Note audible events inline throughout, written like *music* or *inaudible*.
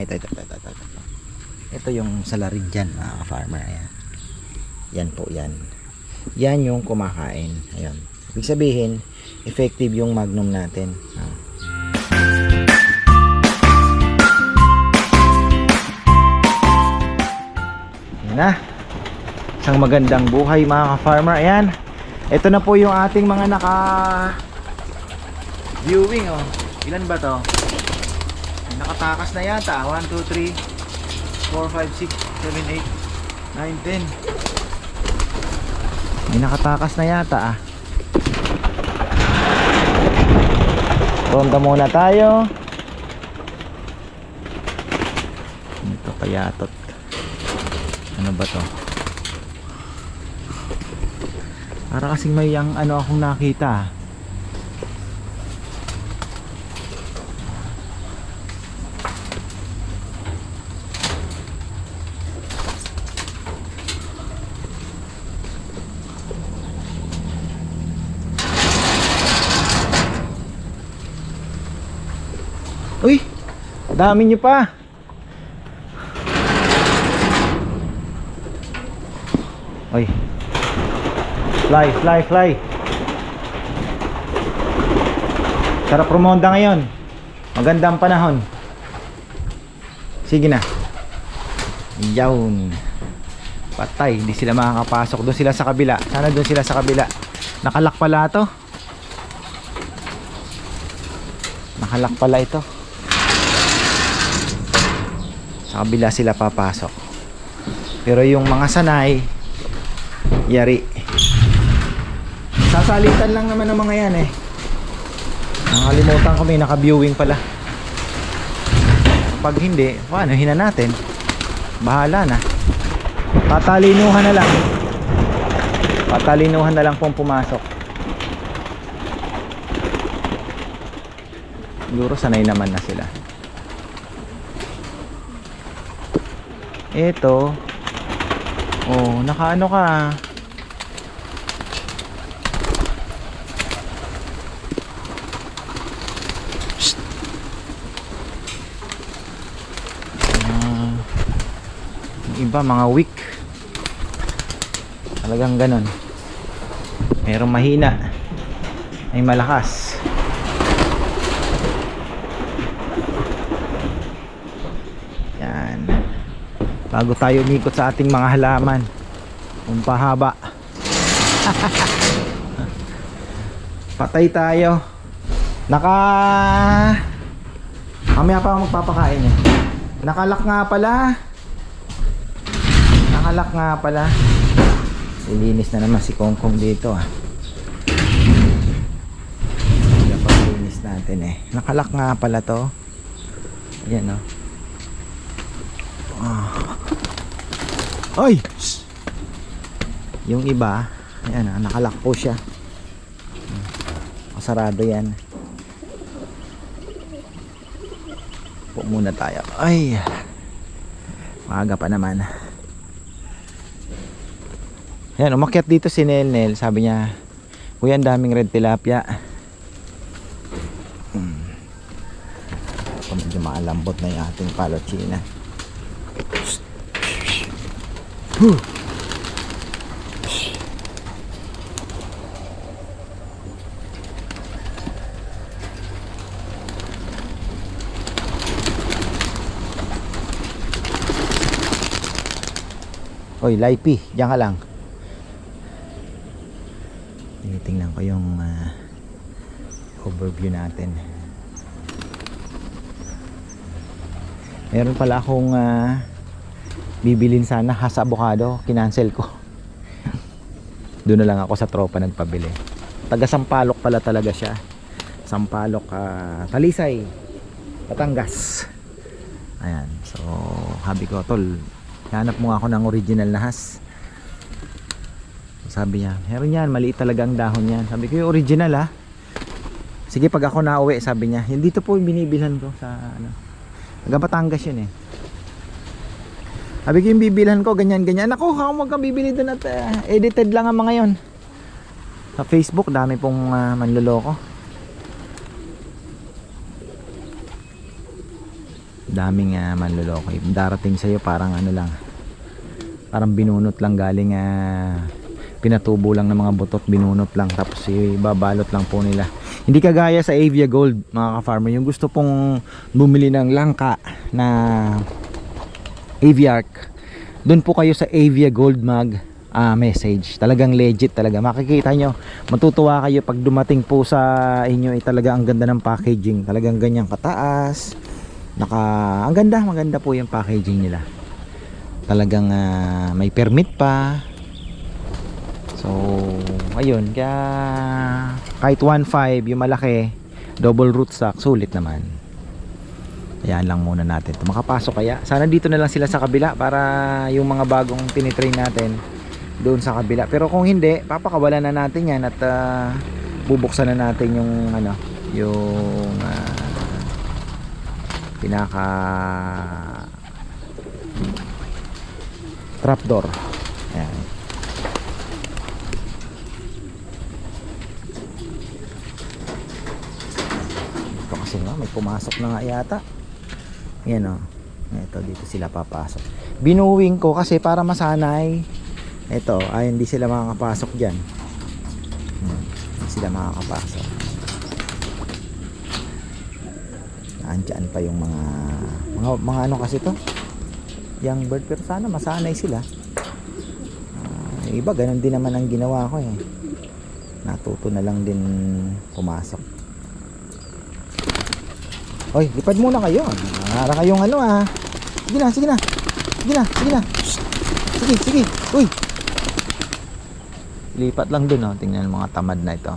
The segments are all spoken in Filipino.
Ito, ito, ito, ito, ito. ito. Yung salarig dyan, mga farmer. Ayan. Yan po, yan. Yan yung kumakain. Ayan. Ibig sabihin, effective yung magnum natin. Ah. Na. Isang magandang buhay mga ka-farmer. Ayan. Ito na po yung ating mga naka viewing oh. Ilan ba to? Nakatakas na yata. 1, 2, 3, 4, 5, 6, 7, 8, 9, 10. May nakatakas na yata ah. Ronda muna tayo. Ito kayatot. Ano ba to? Para kasing may yung ano akong nakita. ah. Uy! Dami nyo pa! Uy! Fly, fly, fly! Sarap rumonda ngayon. Magandang panahon. Sige na. Yawn. Patay, hindi sila makakapasok. Doon sila sa kabila. Sana doon sila sa kabila. Nakalak pala to. Nakalak pala ito. Sa kabila sila papasok. Pero yung mga sanay, yari. Sasalitan lang naman ng mga yan eh. Nakalimutan ko may naka-viewing pala. Pag hindi, paano hina natin? Bahala na. Tatalinuhan na lang. Tatalinuhan na lang pong pumasok. Siguro sanay naman na sila. Ito. Oh, nakaano ka? Psst. Ah, iba mga weak. Talagang ganon. Merong mahina. May malakas. Yan. Bago tayo umikot sa ating mga halaman. Kung pahaba. *laughs* Patay tayo. Naka... Mamaya pa magpapakain eh. Nakalak nga pala. Nakalak nga pala. Lilinis na naman si Kongkong dito ah. Dapat linis natin eh. Nakalak nga pala to. Yan oh. Ay! Shh! Yung iba, ayan ah, nakalak po siya. Masarado yan. Po muna tayo. Ay! Maaga pa naman. Ayan, umakyat dito si Nel Nel. Sabi niya, Kuya, ang daming red tilapia. Hmm. Medyo maalambot na yung ating palochina. Huh. Oy, Laipi, diyan ka lang. Tinitingnan ko yung ah, overview natin. Meron pala akong ah, bibilin sana has avocado, kinancel ko. Doon na lang ako sa tropa nagpabili. Taga Sampalok pala talaga siya. Sampalok, ah, Talisay, Batangas. Ayan, so habi ko, tol, hanap mo ako ng original na has. Sabi niya, meron yan, maliit talaga ang dahon yan. Sabi ko, yung original ah. Sige, pag ako nauwi, sabi niya, "Hindi dito po yung binibilhan ko sa ano. Taga Batangas yun eh. Sabi ko yung bibilhan ko, ganyan-ganyan. Ako, ako mag bibili doon at eh, edited lang ang mga yon. Sa Facebook, dami pong ah, manloloko. daming uh, manluloko darating sa'yo parang ano lang parang binunot lang galing ah, pinatubo lang ng mga butot binunot lang tapos ibabalot lang po nila hindi kagaya sa Avia Gold mga ka-farmer yung gusto pong bumili ng langka na Aviark doon po kayo sa Avia Gold mag ah, message. Talagang legit talaga. Makikita nyo matutuwa kayo pag dumating po sa inyo ay talaga ang ganda ng packaging. Talagang ganyang kataas. Naka ang ganda maganda po yung packaging nila. Talagang ah, may permit pa. So ayun kaya kahit 1.5 yung malaki double root stock sulit naman Ayan lang muna natin. Ito, makapasok kaya. Sana dito na lang sila sa kabila para yung mga bagong tinitrain natin doon sa kabila. Pero kung hindi, papakawalan na natin yan at ah, bubuksan na natin yung ano, yung ah, pinaka trapdoor. Ayan. Ito kasi nga, may pumasok na nga yata. Yan o. Ito, dito sila papasok. Binuwing ko kasi para masanay. Ito, ay hindi sila makakapasok dyan. Hmm, Hindi sila makakapasok. Andyan pa yung mga mga, mga ano kasi to young bird pero sana masanay sila yung iba ganun din naman ang ginawa ko eh natuto na lang din pumasok Oy, lipad muna kayo. Para kayong ano ah. Sige na, sige na. Sige na, sige na. Sige, sige. Uy. Lipat lang dun oh. Tingnan mga tamad na ito.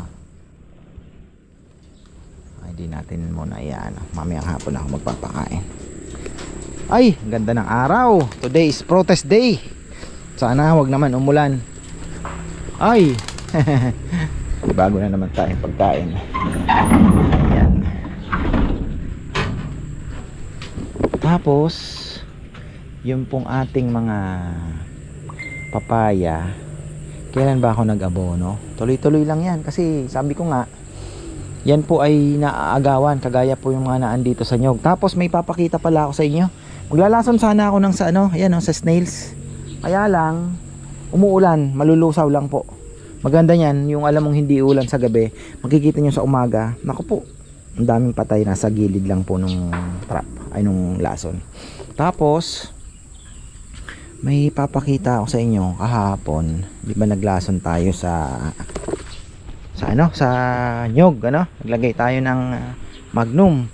Ay, di natin muna iyan. Mamayang hapon ako magpapakain. Ay, ganda ng araw. Today is protest day. Sana wag naman umulan. Ay. *laughs* Bago na naman tayong pagkain. Ayan. Tapos, yung pong ating mga papaya, kailan ba ako nag-abono? Tuloy-tuloy lang yan kasi sabi ko nga, yan po ay naaagawan, kagaya po yung mga naan dito sa nyog. Tapos may papakita pala ako sa inyo. Maglalason sana ako ng sa ano, ayan oh, sa snails. Kaya lang, umuulan, malulusaw lang po. Maganda yan, yung alam mong hindi ulan sa gabi, makikita nyo sa umaga, naku po, ang daming patay nasa gilid lang po nung trap, ay nung lason. Tapos, may papakita ako sa inyo kahapon, di ba naglason tayo sa sa ano, sa nyog, ano? Naglagay tayo ng ah, magnum.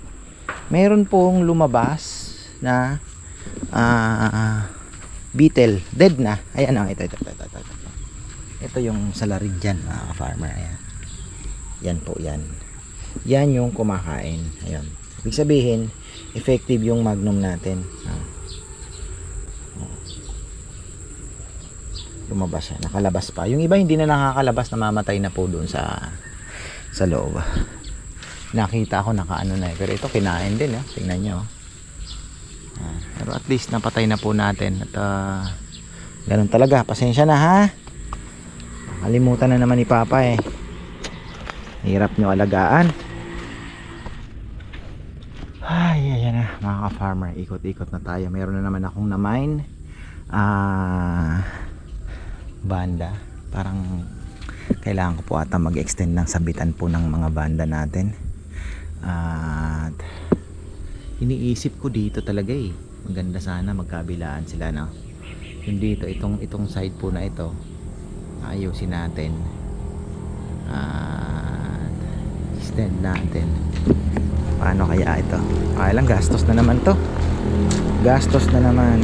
Meron pong lumabas na ah beetle, dead na. Ayan oh, ito, ito, ito, ito, ito. Ito yung salarin dyan, mga farmer. Ayan. Yan po, yan. Yan yung kumakain. Ayan. Ibig sabihin, effective yung magnum natin. Ah. Lumabas siya. Nakalabas pa. Yung iba hindi na nakakalabas, namamatay na po doon sa sa loob. Nakita ko nakaano na eh. Pero ito kinain din. Eh. Tingnan nyo. Ah, pero at least napatay na po natin. At ah, ganun talaga. Pasensya na ha. Kalimutan na naman ni Papa eh. Hirap nyo alagaan. Ay, ayan na mga ka-farmer. Ikot-ikot na tayo. Meron na naman akong na-mine. Ah, banda. Parang kailangan ko po ata mag-extend ng sabitan po ng mga banda natin. At iniisip ko dito talaga eh. Maganda sana magkabilaan sila no. Yung dito, itong, itong side po na ito ayusin natin at extend natin paano kaya ito? Kaya lang gastos na naman to. Gastos na naman.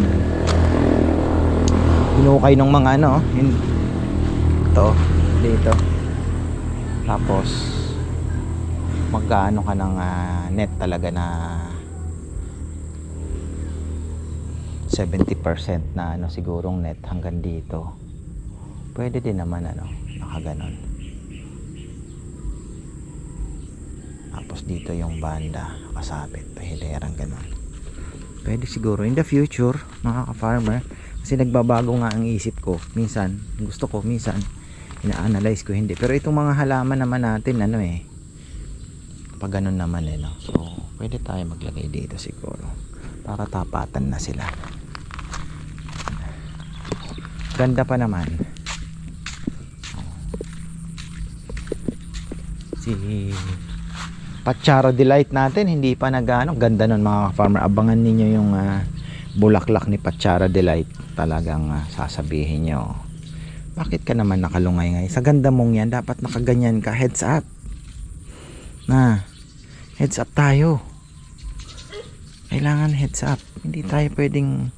Hinukay ng mga ano hin- ito dito. Tapos magkaano ka ng ah, net talaga na 70% na ano sigurong net hanggang dito. Pwede din naman ano nakaganon tapos dito yung banda nakasabit pahilerang ganon pwede siguro. In the future mga ka-farmer kasi nagbabago nga ang isip ko. Minsan gusto ko minsan ina-analyze ko hindi. Pero itong mga halaman naman natin ano eh pag ganun naman eh no? So pwede tayo maglagay dito siguro para tapatan na sila. Ganda pa naman. Si Pacharo Delight natin hindi pa nagano. Ganda nun mga farmer abangan ninyo yung ah, bulaklak ni Pachara Delight. Talagang ah, sasabihin nyo bakit ka naman nakalungay ngay sa ganda mong yan dapat nakaganyan ka. Heads up. Na heads up tayo. Kailangan heads up. Hindi tayo pwedeng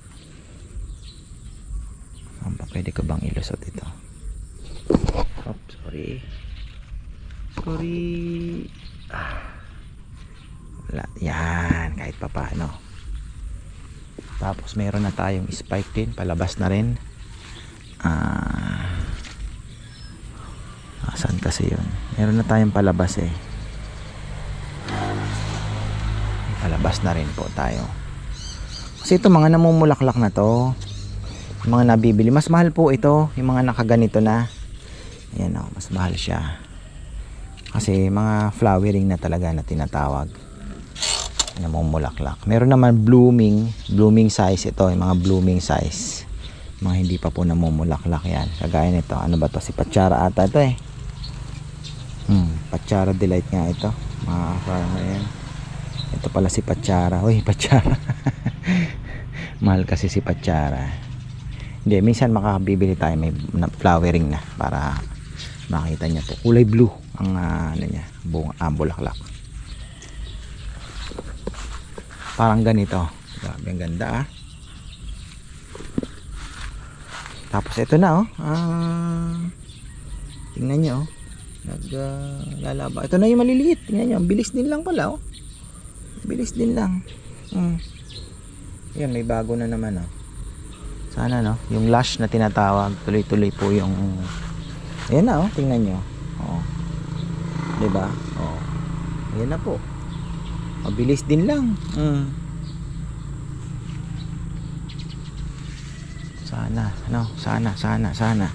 ano ba pwede ko bang ilusot ito? Oops sorry. Sorry. Ah. Yan kahit pa paano tapos meron na tayong spike din palabas na rin. Ah asan kasi yun? Meron na tayong palabas eh. Palabas na rin po tayo. Kasi ito mga namumulaklak na to. Yung mga nabibili. Mas mahal po ito yung mga nakaganito na. Ayan o mas mahal siya. Kasi mga flowering na talaga na tinatawag namumulaklak. Meron naman blooming blooming size ito yung mga blooming size. Mga hindi pa po namumulaklak yan. Kagaya nito ano ba to? Si Pachara ata ito eh. Hmm, Pachara delight nga ito. Mga farmer yan. Ito pala si Pachara. Uy *laughs* Pachara. Mahal kasi si Pachara. Hindi minsan makakabibili tayo. May flowering na para makita niya po. Kulay blue ang ah, ano niya bunga ah, bulaklak parang ganito. Grabe ang ganda ah. Tapos ito na oh. Ah, tingnan niyo oh. Nag ah, lalaba ito na yung maliliit. Tingnan niyo ang bilis din lang pala oh. Bilis din lang. Mm. yan may bago na naman oh. Sana no? Yung lush na tinatawag tuloy tuloy po yung ayan na oh. Tingnan nyo oh. diba? Oh. ayan na po mabilis din lang mm. sana ano sana sana sana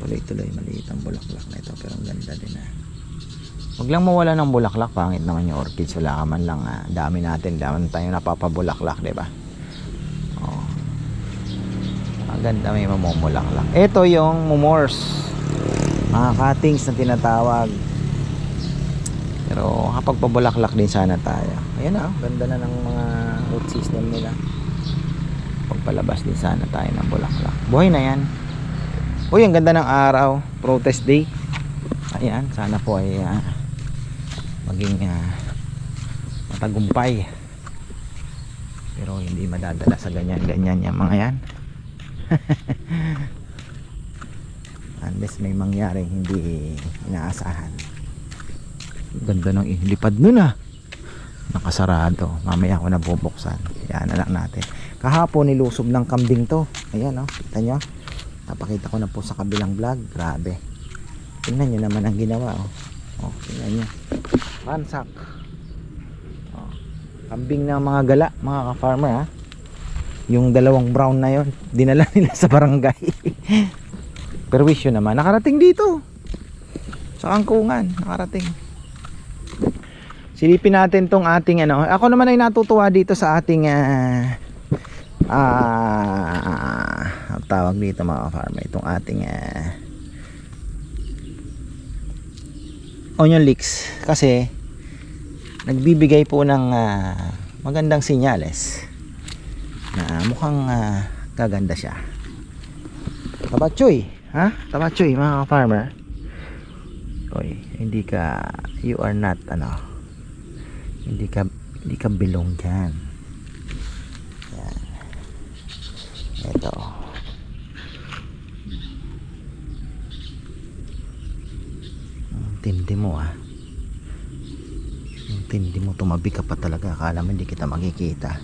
tuloy tuloy maliit ang bulaklak na ito pero ang ganda din ah Huwag lang mawala ng bulaklak, pangit naman yung orchids. Wala ka man lang, ah, dami natin, dami tayo napapabulaklak, di ba? Oh. Ang ganda may mamumulaklak. Ito yung mumors. Mga cuttings na tinatawag. Pero kapag pabulaklak din sana tayo. Ayan na, oh, ganda na ng mga root system nila. Pagpalabas din sana tayo ng bulaklak. Buhay na yan. Uy, ang ganda ng araw. Protest day. Ayan, sana po ay ah, maging ah, matagumpay. Pero hindi madadala sa ganyan-ganyan yung mga yan. *laughs* Unless may mangyaring hindi inaasahan. Ganda ng ilipad nun ah. Nakasarado. Mamaya ako na bubuksan. Yan na lang natin. Kahapon nilusob ng kambing to. Ayan oh. Kita nyo. Napakita ko na po sa kabilang vlog. Grabe. Tingnan nyo naman ang ginawa oh. Oh, tingnan nyo. Ransak. Oh. Kambing ng mga gala, mga ka-farmer ha. Yung dalawang brown na yon, *laughs* dinala nila sa barangay. *laughs* Perwisyo naman, nakarating dito. Sa kangkungan, nakarating. Silipin natin tong ating ano. Ako naman ay natutuwa dito sa ating ah ah, ang tawag dito mga farmer itong ating ah, onion leeks. Kasi nagbibigay po ng ah, magandang sinyales na mukhang ah, gaganda siya. Tabachoy ha? Tabachoy mga farmer Oy, hindi ka you are not ano hindi ka hindi ka belong dyan. Yan. Ito ang tindi mo ah. Ang tindi mo tumabi ka pa talaga. Akala mo hindi kita makikita.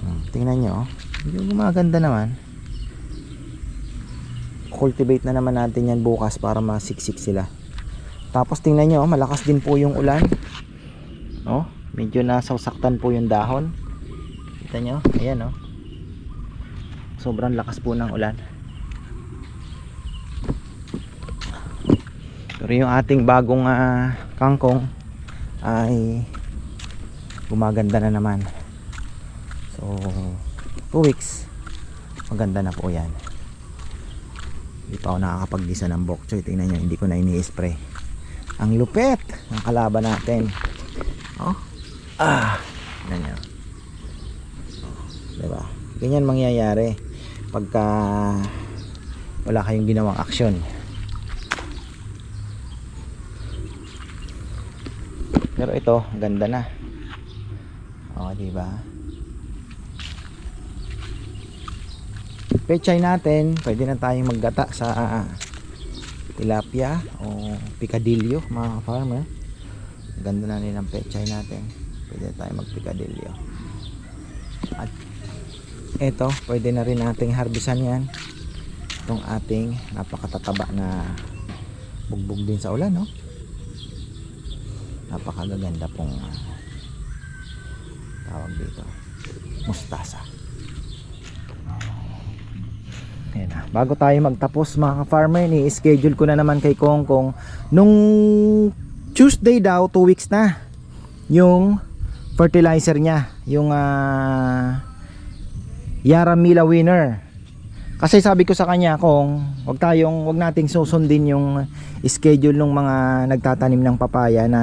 Hmm, tingnan nyo oh. medyo gumaganda naman. Cultivate na naman natin yan bukas para masiksik sila tapos tingnan nyo, malakas din po yung ulan. Oh, medyo nasasaktan po yung dahon. Kita nyo, ayan oh. Sobrang lakas po ng ulan. Pero yung ating bagong ah, kangkong ay gumaganda na naman so 2 weeks maganda na po yan hindi pa ako nakakapag-gisa ng bok choy tingnan nyo hindi ko na ini-spray ang lupet ng kalaban natin. Oh. Ah nyo oh, diba? Ganyan mangyayari pagka wala kayong ginawang aksyon. Pero ito ganda na. Oh di ba pechay natin pwede na tayong maggata sa tilapia o picadillo mga farmer ganda na rin ang pechay natin. Pwede na tayong mag picadillo at eto pwede na rin nating harbisan yan. Itong ating napakatataba na bugbog din sa ulan no? Napakagaganda pong ah, tawag dito. Mustasa Ayan. Bago tayo magtapos mga ka-farmer, ni-schedule ko na naman kay Kong Kong nung Tuesday daw, 2 weeks na yung fertilizer niya, yung ah, Yaramila Winner. Kasi sabi ko sa kanya kung wag tayong wag nating susundin yung schedule ng mga nagtatanim ng papaya na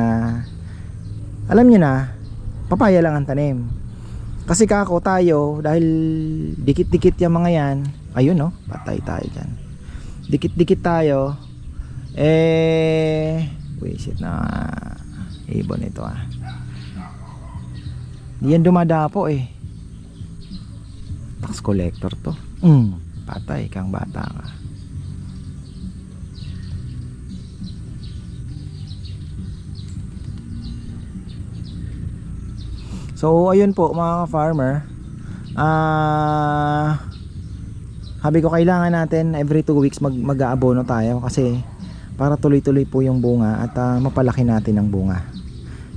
alam niyo na papaya lang ang tanim. Kasi kako tayo dahil dikit-dikit yung mga yan. Ayun no, patay tayo diyan. Dikit-dikit tayo. Eh, wisit na ibon ito ah. Yan dumadapo eh. Tax collector to. Mm, patay kang bata ka. So ayun po mga farmer. Ah Sabi ko kailangan natin every 2 weeks mag mag-aabono tayo kasi para tuloy-tuloy po yung bunga at ah, mapalaki natin ang bunga.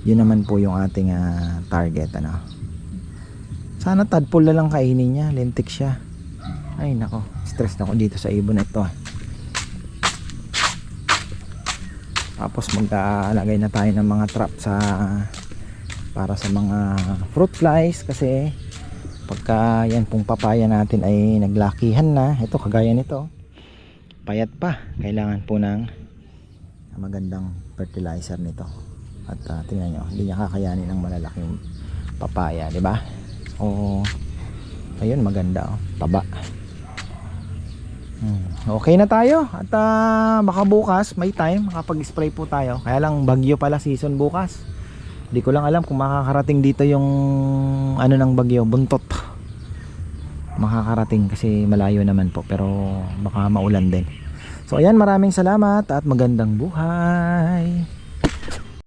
Yun naman po yung ating ah, target ano. Sana tadpole na lang kainin niya, lentik siya. Ay nako, stress na ako dito sa ibon ito. Tapos mag-aalagay na tayo ng mga trap sa para sa mga fruit flies kasi pagka yan pong papaya natin ay naglakihan na ito kagaya nito payat pa kailangan po ng magandang fertilizer nito at uh, tingnan nyo hindi niya kakayanin ng malalaking papaya di ba o ayun maganda oh, taba Hmm, Okay na tayo at ah, baka bukas may time makapag-spray po tayo. Kaya lang bagyo pala season bukas. Hindi ko lang alam kung makakarating dito yung ano ng bagyo, buntot. Makakarating kasi malayo naman po pero baka maulan din. So ayan, maraming salamat at magandang buhay.